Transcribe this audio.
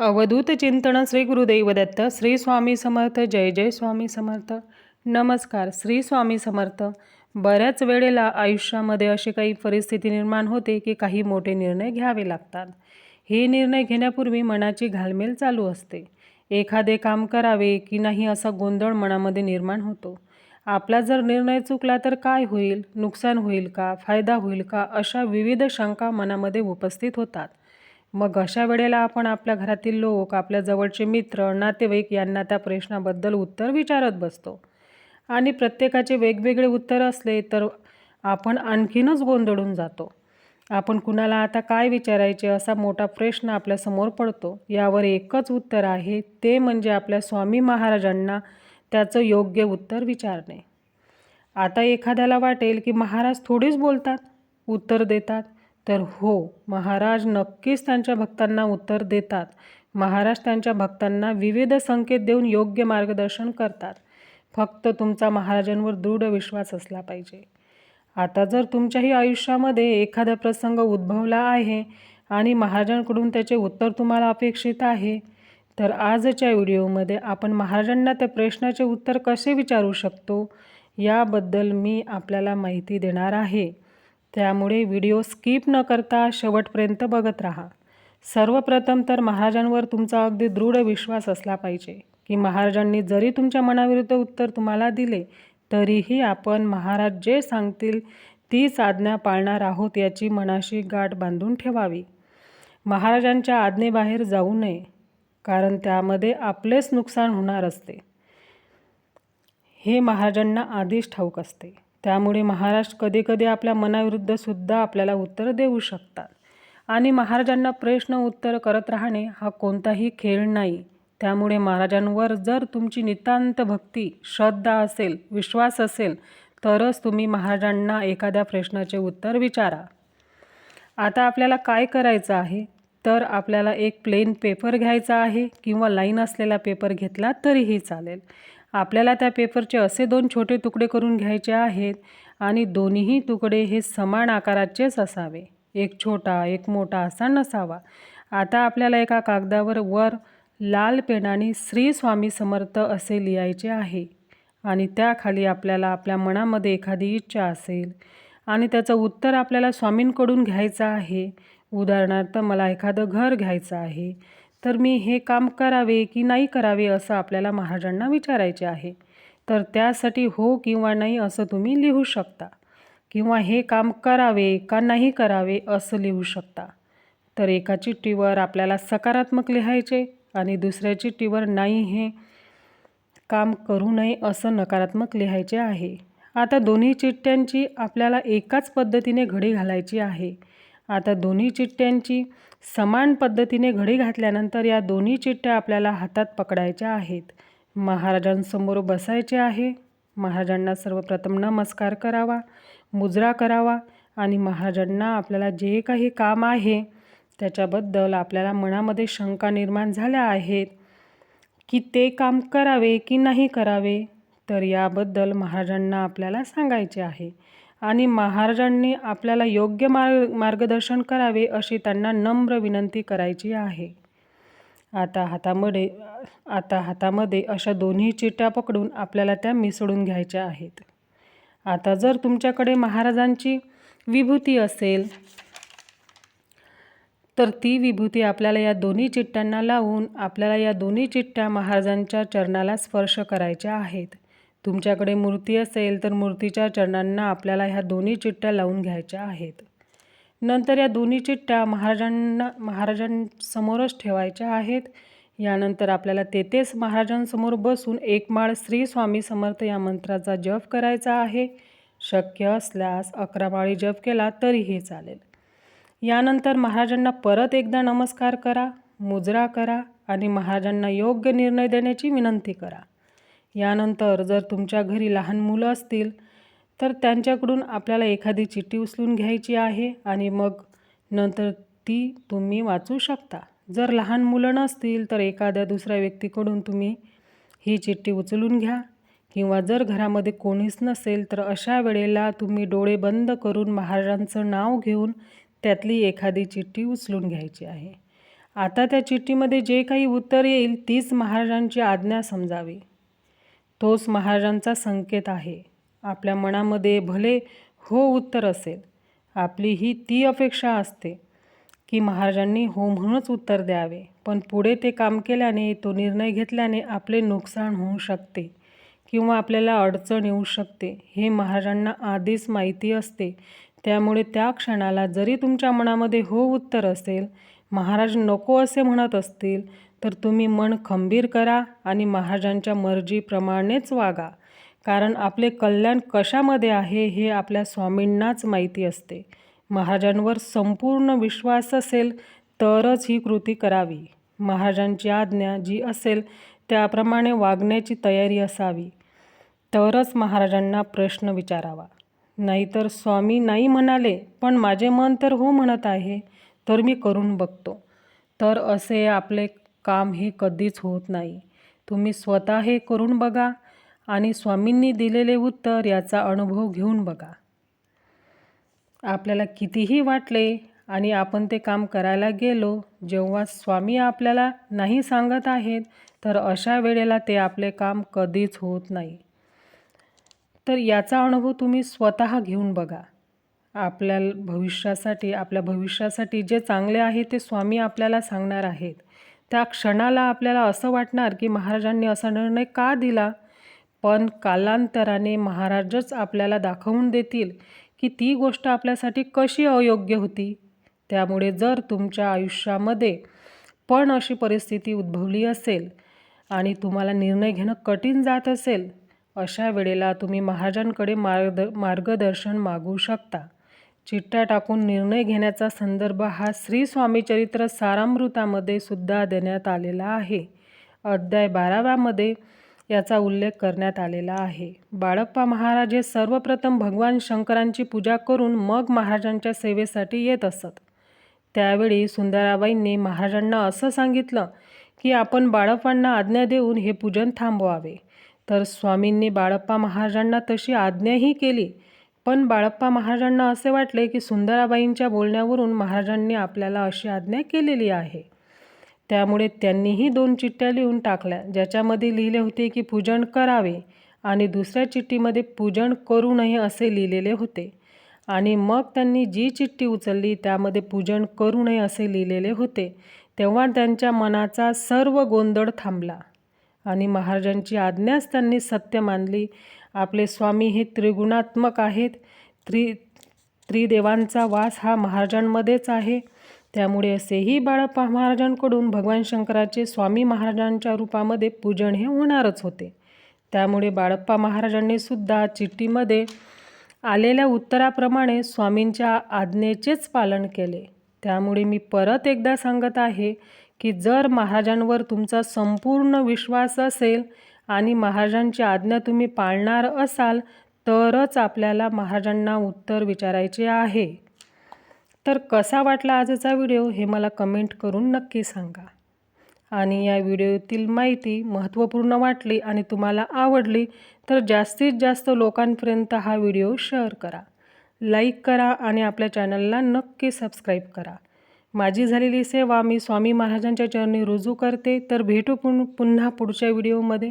अवधूत चिंतन श्री गुरुदेव दत्त श्री स्वामी समर्थ जय जय स्वामी समर्थ. नमस्कार श्री स्वामी समर्थ. बऱ्याच वेळेला आयुष्यामध्ये अशी काही परिस्थिती निर्माण होते की काही मोठे निर्णय घ्यावे लागतात. हे निर्णय घेण्यापूर्वी मनाची घालमेल चालू असते. एखादे काम करावे की नाही असा गोंधळ मनामध्ये निर्माण होतो. आपला जर निर्णय चुकला तर काय होईल? नुकसान होईल का? फायदा होईल का? अशा विविध शंका मनामध्ये उपस्थित होतात. मग अशा वेळेला आपण आपल्या घरातील लोक आपल्या जवळचे मित्र नातेवाईक यांना त्या प्रश्नाबद्दल उत्तर विचारत बसतो. आणि प्रत्येकाचे वेगवेगळे उत्तर असले तर आपण आणखीनच गोंधळून जातो. आपण कुणाला आता काय विचारायचे असा मोठा प्रश्न आपल्यासमोर पडतो. यावर एकच उत्तर आहे ते म्हणजे आपल्या स्वामी महाराजांना त्याचं योग्य उत्तर विचारणे. आता एखाद्याला वाटेल की महाराज थोडीच बोलतात उत्तर देतात तर हो महाराज नक्कीच त्यांच्या भक्तांना उत्तर देतात. महाराज त्यांच्या भक्तांना विविध संकेत देऊन योग्य मार्गदर्शन करतात. फक्त तुमचा महाराजांवर दृढ विश्वास असला पाहिजे. आता जर तुमच्याही आयुष्यामध्ये एखादा प्रसंग उद्भवला आहे आणि महाराजांकडून त्याचे उत्तर तुम्हाला अपेक्षित आहे तर आजच्या व्हिडिओमध्ये आपण महाराजांना त्या प्रश्नाचे उत्तर कसे विचारू शकतो याबद्दल मी आपल्याला माहिती देणार आहे. त्यामुळे व्हिडिओ स्किप न करता शेवटपर्यंत बघत राहा. सर्वप्रथम तर महाराजांवर तुमचा अगदी दृढ विश्वास असला पाहिजे की महाराजांनी जरी तुमच्या मनाविरुद्ध उत्तर तुम्हाला दिले तरीही आपण महाराज जे सांगतील तीच आज्ञा पाळणार आहोत याची मनाशी गाठ बांधून ठेवावी. महाराजांच्या आज्ञेबाहेर जाऊ नये कारण त्यामध्ये आपलेच नुकसान होणार असते. हे महाराजांना आधीच ठाऊक असते. त्यामुळे महाराष्ट्र कधीकधी आपल्या मनाविरुद्धसुद्धा आपल्याला उत्तर देऊ शकतात. आणि महाराजांना प्रश्न उत्तर करत राहणे हा कोणताही खेळ नाही. त्यामुळे महाराजांवर जर तुमची नितांत भक्ती श्रद्धा असेल विश्वास असेल तरच तुम्ही महाराजांना एखाद्या प्रश्नाचे उत्तर विचारा. आता आपल्याला काय करायचं आहे? तर आपल्याला एक प्लेन पेपर घ्यायचा आहे किंवा लाईन असलेला पेपर घेतला तरीही चालेल. आपल्याला त्या पेपरचे असे दोन छोटे तुकडे करून घ्यायचे आहेत आणि दोन्हीही तुकडे हे समान आकाराचेच असावे. एक छोटा एक मोठा असा नसावा. आता आपल्याला एका कागदावर वर लाल पेनाने श्री स्वामी समर्थ असे लिहायचे आहे आणि त्याखाली आपल्याला आपल्या मनामध्ये एखादी इच्छा असेल आणि त्याचं उत्तर आपल्याला स्वामींकडून घ्यायचं आहे. उदाहरणार्थ मला एखादं घर घ्यायचं आहे. तर मी हे काम करावे की नाही करावे असं आपल्याला महाराजांना विचारायचे आहे. तर त्यासाठी हो किंवा नाही असं तुम्ही लिहू शकता. किंवा हे काम करावे का नाही करावे असं लिहू शकता. तर एका चिठ्ठीवर आपल्याला सकारात्मक लिहायचे आणि दुसऱ्या चिठ्ठीवर नाही हे काम करू नये असं नकारात्मक लिहायचे आहे. आता दोन्ही चिठ्ठ्यांची आपल्याला एकाच पद्धतीने घडी घालायची आहे. आता दोन्ही चिठ्ठ्यांची समान पद्धतीने घडी घातल्यानंतर या दोन्ही चिठ्ठ्या आपल्याला हातात पकडायच्या आहेत. महाराजांसमोर बसायचे आहे. महाराजांना सर्वप्रथम नमस्कार करावा मुजरा करावा आणि महाराजांना आपल्याला जे काही काम आहे त्याच्याबद्दल आपल्याला मनामध्ये शंका निर्माण झाल्या आहेत की ते काम करावे की नाही करावे तर याबद्दल महाराजांना आपल्याला सांगायचे आहे. आणि महाराजांनी आपल्याला योग्य मार्ग मार्गदर्शन करावे अशी त्यांना नम्र विनंती करायची आहे. आता हातामध्ये आता हातामध्ये अशा दोन्ही चिट्ट्या पकडून आपल्याला त्या मिसळून घ्यायच्या आहेत. आता जर तुमच्याकडे महाराजांची विभूती असेल तर ती विभूती आपल्याला या दोन्ही चिट्ट्यांना लावून आपल्याला या दोन्ही चिट्ट्या महाराजांच्या चरणाला स्पर्श करायच्या आहेत. तुमच्याकडे मूर्ती असेल तर मूर्तीच्या चरणांना आपल्याला ह्या दोन्ही चिठ्ठ्या लावून घ्यायच्या आहेत. नंतर या दोन्ही चिठ्ठ्या महाराजांना महाराजांसमोरच ठेवायच्या आहेत. यानंतर आपल्याला तेथेच महाराजांसमोर बसून एक माळ श्री स्वामी समर्थ या मंत्राचा जप करायचा आहे. शक्य असल्यास अकरा माळी जप केला तरीही चालेल. यानंतर महाराजांना परत एकदा नमस्कार करा मुजरा करा आणि महाराजांना योग्य निर्णय देण्याची विनंती करा. यानंतर जर तुमच्या घरी लहान मुलं असतील तर त्यांच्याकडून आपल्याला एखादी चिठ्ठी उचलून घ्यायची आहे आणि मग नंतर ती तुम्ही वाचू शकता. जर लहान मुलं नसतील तर एखाद्या दुसऱ्या व्यक्तीकडून तुम्ही ही चिठ्ठी उचलून घ्या. किंवा जर घरामध्ये कोणीच नसेल तर अशा वेळेला तुम्ही डोळे बंद करून महाराजांचं नाव घेऊन त्यातली एखादी चिठ्ठी उचलून घ्यायची आहे. आता त्या चिठ्ठीमध्ये जे काही उत्तर येईल तीच महाराजांची आज्ञा समजावी. तोच महाराजांचा संकेत आहे. आपल्या मनामध्ये भले हो उत्तर असेल आपली ही ती अपेक्षा असते की महाराजांनी हो म्हणूनच उत्तर द्यावे. पण पुढे ते काम केल्याने तो निर्णय घेतल्याने आपले नुकसान होऊ शकते किंवा आपल्याला अडचण येऊ शकते हे महाराजांना आधीच माहिती असते. त्यामुळे त्या क्षणाला जरी तुमच्या मनामध्ये हो उत्तर असेल महाराज नको असे म्हणत असतील तर तुम्ही मन खंबीर करा आणि महाराजांच्या मर्जीप्रमाणेच वागा. कारण आपले कल्याण कशामध्ये आहे हे आपल्या स्वामींनाच माहिती असते. महाराजांवर संपूर्ण विश्वास असेल तरच ही कृती करावी. महाराजांची आज्ञा जी असेल त्याप्रमाणे वागण्याची तयारी असावी. तरच महाराजांना प्रश्न विचारावा. नाहीतर स्वामी नाही म्हणाले पण माझे मन तर हो म्हणत आहे तर मी करून बघतो. तर असे आपले काम हे कधीच होत नाही. तुम्ही स्वतः हे करून बघा आणि स्वामींनी दिलेले उत्तर याचा अनुभव घेऊन बघा. आपल्याला कितीही वाटले आणि आपण ते काम करायला गेलो जेव्हा स्वामी आपल्याला नाही सांगत आहेत तर अशा वेळेला ते आपले काम कधीच होत नाही. तर याचा अनुभव तुम्ही स्वतः घेऊन बघा. आपल्या भविष्यासाठी आपल्या भविष्यासाठी जे चांगले आहे ते स्वामी आपल्याला सांगणार आहेत. त्या क्षणाला आपल्याला असं वाटणार की महाराजांनी असा निर्णय का दिला? पण कालांतराने महाराजच आपल्याला दाखवून देतील की ती गोष्ट आपल्यासाठी कशी अयोग्य होती. त्यामुळे जर तुमच्या आयुष्यामध्ये पण अशी परिस्थिती उद्भवली असेल आणि तुम्हाला निर्णय घेणं कठीण जात असेल अशा वेळेला तुम्ही महाराजांकडे मार्गद मार्गदर्शन मागू शकता. चिठ्ठ्या टाकून निर्णय घेण्याचा संदर्भ हा श्री स्वामीचरित्र सारामृतामध्ये सुद्धा देण्यात आलेला आहे. अध्याय बाराव्यामध्ये याचा उल्लेख करण्यात आलेला आहे. बाळप्पा महाराज हे सर्वप्रथम भगवान शंकरांची पूजा करून मग महाराजांच्या सेवेसाठी येत असत. त्यावेळी सुंदराबाईंनी महाराजांना असं सांगितलं की आपण बाळप्पांना आज्ञा देऊन हे पूजन थांबवावे. तर स्वामींनी बाळप्पा महाराजांना तशी आज्ञाही केली. पण बाळप्पा महाराजांना असे वाटले की सुंदराबाईंच्या बोलण्यावरून महाराजांनी आपल्याला अशी आज्ञा केलेली आहे. त्यामुळे त्यांनीही दोन चिठ्ठ्या लिहून टाकल्या ज्याच्यामध्ये लिहिले होते की पूजन करावे आणि दुसऱ्या चिठ्ठीमध्ये पूजन करू नये असे लिहिलेले होते. आणि मग त्यांनी जी चिठ्ठी उचलली त्यामध्ये पूजन करू नये असे लिहिलेले होते तेव्हा त्यांच्या मनाचा सर्व गोंधळ थांबला. आणि महाराजांची आज्ञाच त्यांनी सत्य मानली आपले स्वामी हे त्रिगुणात्मक आहेत. त्रि त्रिदेवांचा वास हा महाराजांमध्येच आहे. त्यामुळे असेही बाळप्पा महाराजांकडून भगवान शंकराचे स्वामी महाराजांच्या रूपामध्ये पूजन हे होणारच होते. त्यामुळे बाळप्पा महाराजांनी सुद्धा चिठ्ठीमध्ये आलेल्या उत्तराप्रमाणे स्वामींच्या आज्ञेचेच पालन केले. त्यामुळे मी परत एकदा सांगत आहे की जर महाराजांवर तुमचा संपूर्ण विश्वास असेल आणि महाराजांची आज्ञा तुम्ही पाळणार असाल तरच आपल्याला महाराजांना उत्तर विचारायचे आहे. तर कसा वाटला आजचा व्हिडिओ हे मला कमेंट करून नक्की सांगा. आणि या व्हिडिओतील माहिती महत्त्वपूर्ण वाटली आणि तुम्हाला आवडली तर जास्तीत जास्त लोकांपर्यंत हा व्हिडिओ शेअर करा. लाईक करा आणि आपल्या चॅनलला नक्की सबस्क्राईब करा. माझी झालेली सेवा मी स्वामी महाराजांच्या चरणी रुजू करते तर भेटू पुन पुन्हा पुढच्या व्हिडिओमध्ये.